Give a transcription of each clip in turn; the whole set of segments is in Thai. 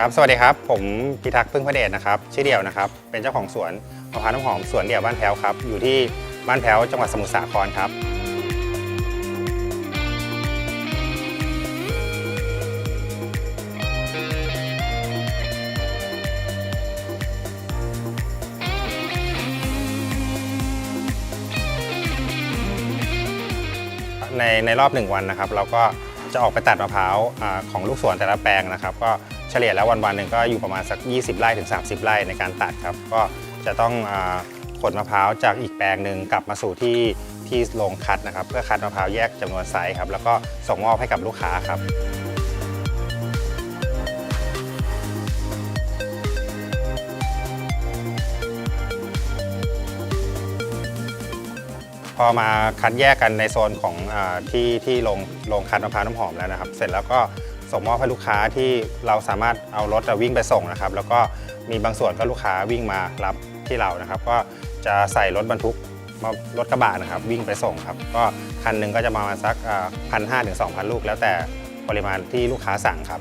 ครับ สวัสดีครับ ผมพิทักษ์พึ่งพระเดชนะครับ ชื่อเดียวนะครับ เป็นเจ้าของสวนมะพร้าวน้ำหอมสวนเดี่ยวบ้านแพ้วครับ อยู่ที่บ้านแพ้วจังหวัดสมุทรสาครครับ ในในรอบหนึ่งวันนะครับ เราก็จะออกไปตัดมะพร้าวอาของลูกสวนแต่ละแปลงนะครับ ก็ เฉลี่ยแล้ววันๆหนึ่งก็อยู่ประมาณสัก 20 ไร่ถึง 30 ไร่ในการตัดครับ ก็จะต้องขนมะพร้าวจากอีกแปลงหนึ่งกลับมาสู่ที่ที่โรงคัดนะครับ เพื่อคัดมะพร้าวแยกจำนวนไซส์ครับแล้วก็ส่งมอบให้กับลูกค้าครับพอมาคัดแยกกันในโซนของอที่ที่โรงโรงคัดมะพร้าวน้ำหอมแล้วนะครับ เสร็จแล้วก็ ส่งมอบให้ลูกค้าที่เราสามารถเอารถวิ่งไปส่งนะครับ แล้วก็มีบางส่วนก็ลูกค้าวิ่งมารับที่เรานะครับ ก็จะใส่รถบรรทุกรถกระบะนะครับ วิ่งไปส่งครับ ก็คันหนึ่งก็จะประมาณสักพันห้าถึงสองพันลูก แล้วแต่ปริมาณที่ลูกค้าสั่งครับ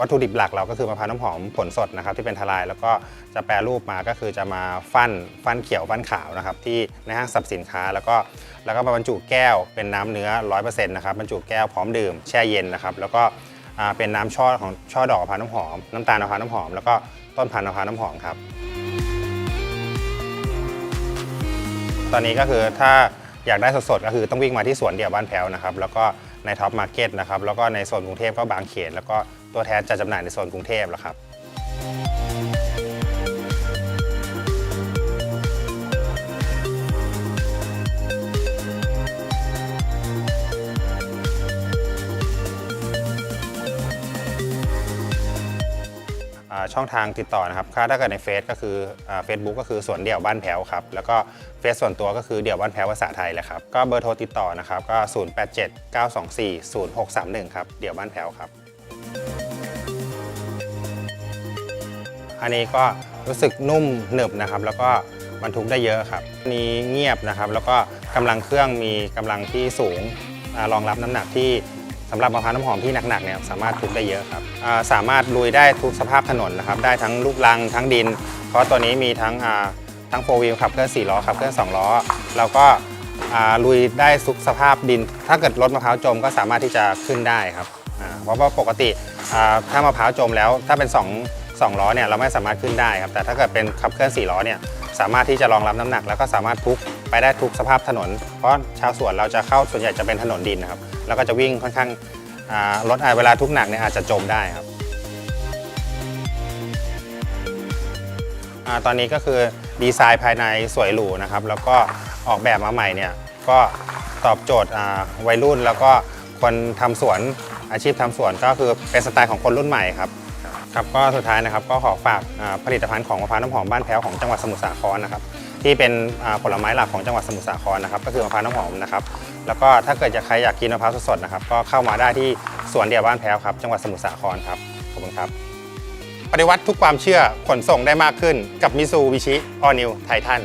วัตถุดิบหลักเราก็คือมะพร้าวน้ำหอมผลสดนะครับที่เป็นทลายแล้วก็จะแปรรูปมาก็คือจะมาฟั่นฟั่นเขียวฟั่นขาวนะครับที่ในห้างสรรพสินค้าแล้วก็แล้วก็มาบรรจุแก้วเป็นน้ำเนื้อ 100%นะครับบรรจุแก้วพร้อมดื่มแช่เย็นนะครับแล้วก็เป็นน้ำช่อของช่อดอกมะพร้าวน้ำหอม น้ำตาลมะพร้าวน้ำหอม แล้วก็ต้นพันธุ์มะพร้าวน้ำหอมครับ ตอนนี้ก็คือถ้า อยากได้สดๆก็คือต้องวิ่งมาที่สวนเดี่ยวบ้านแพ้วนะครับแล้วก็ในท็อปมาร์เก็ตนะครับแล้วก็ในโซนกรุงเทพก็บางเขน แล้วก็ตัวแทนจะจำหน่ายในโซนกรุงเทพแล้วครับ ช่องทางติดต่อนะครับถ้าเกิดในเฟซก็คือเฟซบุ๊กก็คือสวนเดี่ยวบ้านแพ้วครับ แล้วก็เฟซส่วนตัวก็คือเดี่ยวบ้านแพ้วภาษาไทยแหละครับ ก็เบอร์โทรติดต่อนะครับ ก็ 087 924 0631 ครับ เดี่ยวบ้านแพ้วครับ อันนี้ก็รู้สึกนุ่มหนึบนะครับ แล้วก็บรรทุกได้เยอะครับนนี้เงียบนะครับ แล้วก็กำลังเครื่องมีกำลังที่สูงอรองรับน้ำหนักที่ สำหรับมะพร้าวน้ำหอมที่หนักๆเนี่ยสามารถทุกได้เยอะครับสามารถลุยได้ทุกสภาพถนนนะครับได้ทั้งลูกลังทั้งดิน เพราะตัวนี้มีทั้งทั้งโฟวิลขับเคลื่อน4ล้อขับเคลื่อน2ล้อแล้วก็ลุยได้ทุกสภาพดิน ถ้าเกิดรถมะพร้าวจมก็สามารถที่จะขึ้นได้ครับเพราะว่าปกติถ้ามะพร้าวจมแล้วถ้าเป็น 2 2ล้อเนี่ยเราไม่สามารถขึ้นได้ครับแต่ถ้าเกิดเป็นขับเคลื่อน4ล้อเนี่ยสามารถที่จะรองรับน้ำหนัก แล้วก็สามารถทุก ไปได้ทุกสภาพถนน เพราะชาวสวนเราจะเข้าส่วนใหญ่จะเป็นถนนดินนะครับ แล้วก็จะวิ่งค่อนข้างรถเวลาทุกหนักเนี่ยอาจจะจมได้ครับอตอนนี้ก็คือดีไซน์ภายในสวยหรูนะครับ แล้วก็ออกแบบมาใหม่เนี่ยก็ตอบโจทย์วัยรุ่น แล้วก็คนทำสวนอาชีพทำสวนก็คือเป็นสไตล์ของคนรุ่นใหม่ครับครับก็สุดท้ายนะครับก็ขอฝากผลิตภัณฑ์ของมะพร้าวน้ำหอมบ้านแพ้วของจังหวัดสมุทรสาครนะครับ ที่เป็นผลไม้หลักของจังหวัดสมุทรสาครนะครับก็คือมะพร้าวน้ำหอมนะครับแล้วก็ถ้าเกิดจะใครอยากกินมะพร้าวสดๆนะครับก็เข้ามาได้ที่สวนเดียวบ้านแพ้วครับจังหวัดสมุทรสาครครับขอบคุณครับ ปฏิวัติทุกความเชื่อขนส่งได้มากขึ้นกับมิซูบิชิออนิวไททัน